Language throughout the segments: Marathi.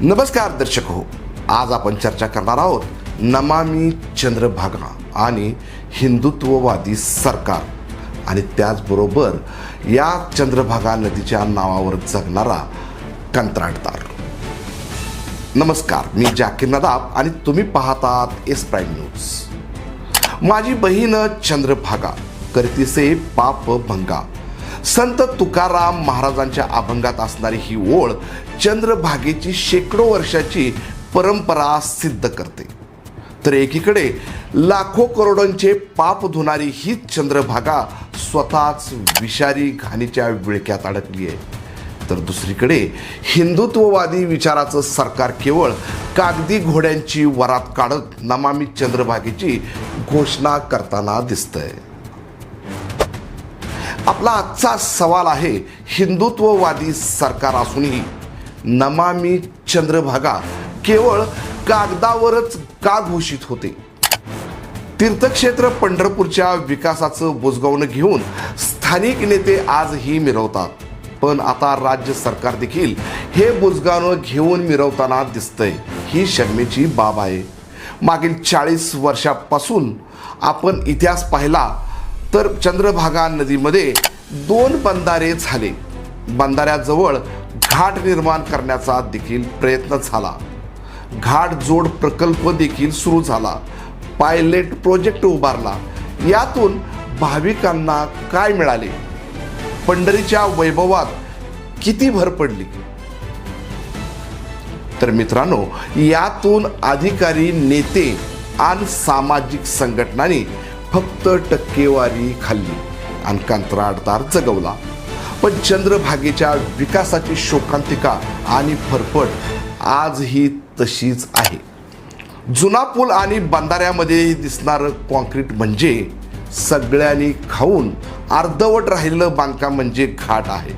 नमस्कार दर्शक हो. आज आपण चर्चा करणार आहोत नमामी चंद्रभागा आणि हिंदुत्ववादी सरकार. आणि त्याचबरोबर या चंद्रभागा नदीच्या नावावर जगणारा कंत्राटदार. नमस्कार मी जाकीर नदाब आणि तुम्ही पाहतात एस प्राईम न्यूज. माझी बहीण चंद्रभागा करतीसे पाप भंगा. संत तुकाराम महाराजांच्या अभंगात असणारी ही ओळ चंद्रभागेची शेकडो वर्षाची परंपरा सिद्ध करते. तर एकीकडे लाखो करोडांचे पाप धुणारी ही चंद्रभागा स्वतःच विषारी घाणीच्या विळक्यात अडकली आहे. तर दुसरीकडे हिंदुत्ववादी विचाराचं सरकार केवळ कागदी घोड्यांची वरात काढत नमामी चंद्रभागेची घोषणा करताना दिसतंय. आपला आजचा सवाल आहे हिंदुत्ववादी सरकार असूनही नमामी चंद्रभागा केवळ कागदावरच का घोषित होते? तीर्थक्षेत्र पंढरपूरच्या विकासाचं बुजगावणं घेऊन स्थानिक नेते आजही मिरवतात. पण आता राज्य सरकार देखील हे बुजगावणं घेऊन मिरवताना दिसतंय. ही शर्मेची बाब आहे. मागील चाळीस वर्षापासून आपण इतिहास पाहिला तर चंद्रभागा नदीमध्ये दोन बंधारे झाले. बंधाऱ्याजवळ घाट निर्माण करण्याचा देखील प्रयत्न झाला. घाट जोड प्रकल्प देखील सुरू झाला. पायलट प्रोजेक्ट उभारला. यातून भाविकांना काय मिळाले? पंढरीच्या वैभवात किती भर पडली? तर मित्रांनो यातून अधिकारी नेते आणि सामाजिक संघटनांनी फक्त टक्केवारी खाल्ली. आणि कंत्राटदार जगवला. पण चंद्रभागेच्या विकासाची शोकांतिका आणि फरफट आजही तशीच आहे. जुना पूल आणि बंधाऱ्यामध्ये दिसणारं कॉन्क्रीट म्हणजे सगळ्यांनी खाऊन अर्धवट राहिलेलं बांधकाम म्हणजे घाट आहे.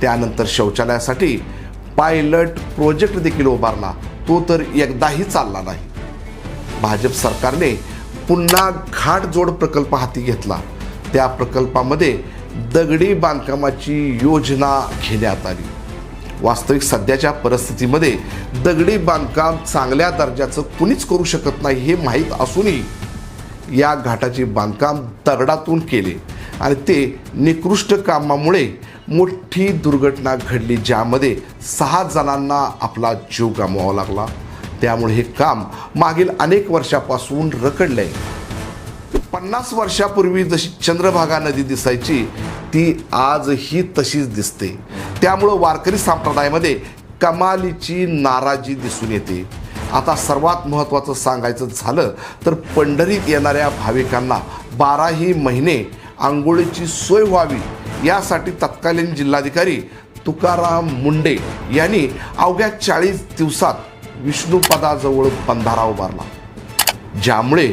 त्यानंतर शौचालयासाठी पायलट प्रोजेक्ट देखील उभारला. तो तर एकदाही चालला नाही. भाजप सरकारने पुन्हा घाट जोड प्रकल्प हाती घेतला. त्या प्रकल्पामध्ये दगडी बांधकामाची योजना घेण्यात आली. वास्तविक सध्याच्या परिस्थितीमध्ये दगडी बांधकाम चांगल्या दर्जाचं कुणीच करू शकत नाही हे माहीत असूनही या घाटाचे बांधकाम दगडातून केले आणि ते निकृष्ट कामामुळे मोठी दुर्घटना घडली ज्यामध्ये सहा जणांना आपला जीव गमवावा लागला. त्यामुळे हे काम मागील अनेक वर्षापासून रखडलंय. पन्नास वर्षापूर्वी जशी चंद्रभागा नदी दिसायची ती आजही तशीच दिसते. त्यामुळं वारकरी संप्रदायामध्ये कमालीची नाराजी दिसून येते. आता सर्वात महत्त्वाचं सांगायचं झालं तर पंढरीत येणाऱ्या भाविकांना बाराही महिने आंघोळीची सोय व्हावी यासाठी तत्कालीन जिल्हाधिकारी तुकाराम मुंडे यांनी अवघ्या चाळीस दिवसात विष्णुपदाजवळ बंधारा उभारला. ज्यामुळे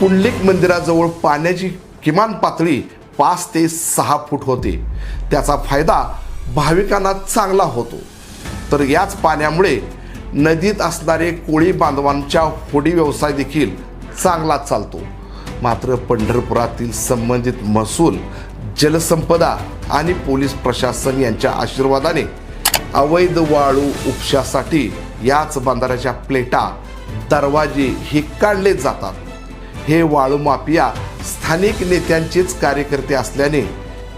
पुंडलिक मंदिराजवळ पाण्याची किमान पातळी पाच ते सहा फूट होते. त्याचा फायदा भाविकांना चांगला होतो. तर याच पाण्यामुळे नदीत असणारे कोळी बांधवांच्या होडी व्यवसाय देखील चांगला चालतो. मात्र पंढरपुरातील संबंधित महसूल जलसंपदा आणि पोलीस प्रशासन यांच्या आशीर्वादाने अवैध वाळू उपशासाठी याच बंधाऱ्याच्या प्लेटा दरवाजे हे काढले जातात. हे वाळू माफिया स्थानिक नेत्यांचेच कार्यकर्ते असल्याने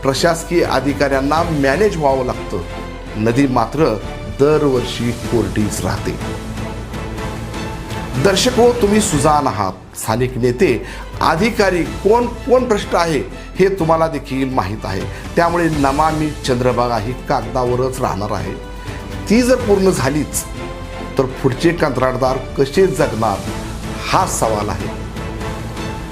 प्रशासकीय अधिकाऱ्यांना मॅनेज व्हावं लागतं. नदी मात्र दरवर्षी कोरडीच राहते. दर्शक हो तुम्ही सुजान आहात. स्थानिक नेते अधिकारी कोण कोण भ्रष्ट आहे हे तुम्हाला देखील माहीत आहे. त्यामुळे नमामी चंद्रभागा ही कागदावरच राहणार आहे. ती जर पूर्ण झालीच तर पुढचे कंत्राटदार कसे जगणार? हा सवाल आहे.